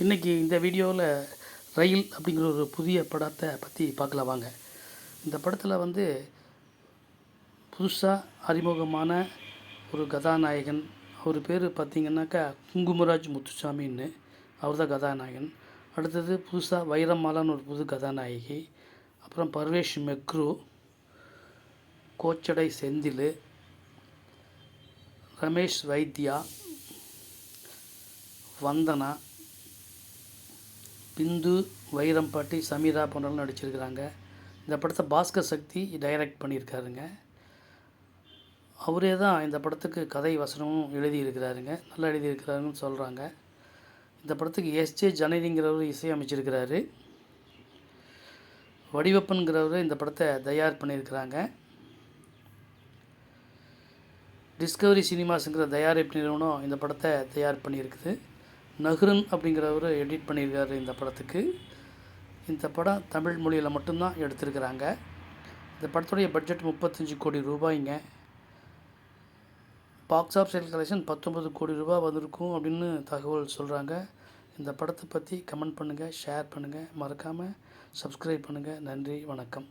இன்றைக்கி இந்த வீடியோவில் ரயில் அப்படிங்கிற ஒரு புதிய படத்தை பற்றி பார்க்கலாம் வாங்க. இந்த படத்தில் வந்து புதுசாக அறிமுகமான ஒரு கதாநாயகன். அவர் பேர் பார்த்திங்கன்னாக்கா குங்குமராஜ் முத்துசாமின்னு. அவர் தான் கதாநாயகன். அடுத்தது புதுசாக வைரமாலான்னு ஒரு புது கதாநாயகி. அப்புறம் பர்வேஷ் மெக்ரு கோச்சடை செந்தில் ரமேஷ் வைத்யா வந்தனா பிந்து வைரம்பாட்டி சமீரா போன்றவங்க நடிச்சிருக்கிறாங்க. இந்த படத்தை பாஸ்கர் சக்தி டைரக்ட் பண்ணியிருக்காருங்க. அவரே தான் இந்த படத்துக்கு கதை வசனமும் எழுதியிருக்கிறாருங்க. நல்லா எழுதியிருக்கிறாருன்னு சொல்கிறாங்க இந்த படத்துக்கு எஸ்ஜே ஜனனிங்கிறவர் இசையமைச்சிருக்கிறாரு. வடிவப்பன்கிறவர் இந்த படத்தை தயார் பண்ணியிருக்கிறாங்க. டிஸ்கவரி சினிமாஸுங்கிற தயாரிப்பு நிறுவனம் இந்த படத்தை தயார் பண்ணியிருக்குது. நஹ்ருன் அப்படிங்கிறவர் எடிட் பண்ணியிருக்காரு இந்த படத்துக்கு. இந்த படம் தமிழ் மொழியில் மட்டும்தான் எடுத்திருக்கிறாங்க. இந்த படத்துடைய பட்ஜெட் முப்பத்தஞ்சு கோடி ரூபாய்ங்க. பாக்ஸ் ஆஃப் சேல் கலெக்ஷன் பத்தொம்பது கோடி ரூபாய் வந்திருக்கும் அப்படின்னு தகவல் சொல்கிறாங்க இந்த படத்தை பற்றி கமெண்ட் பண்ணுங்கள் ஷேர் பண்ணுங்கள் மறக்காமல் சப்ஸ்கிரைப் பண்ணுங்கள் நன்றி வணக்கம்.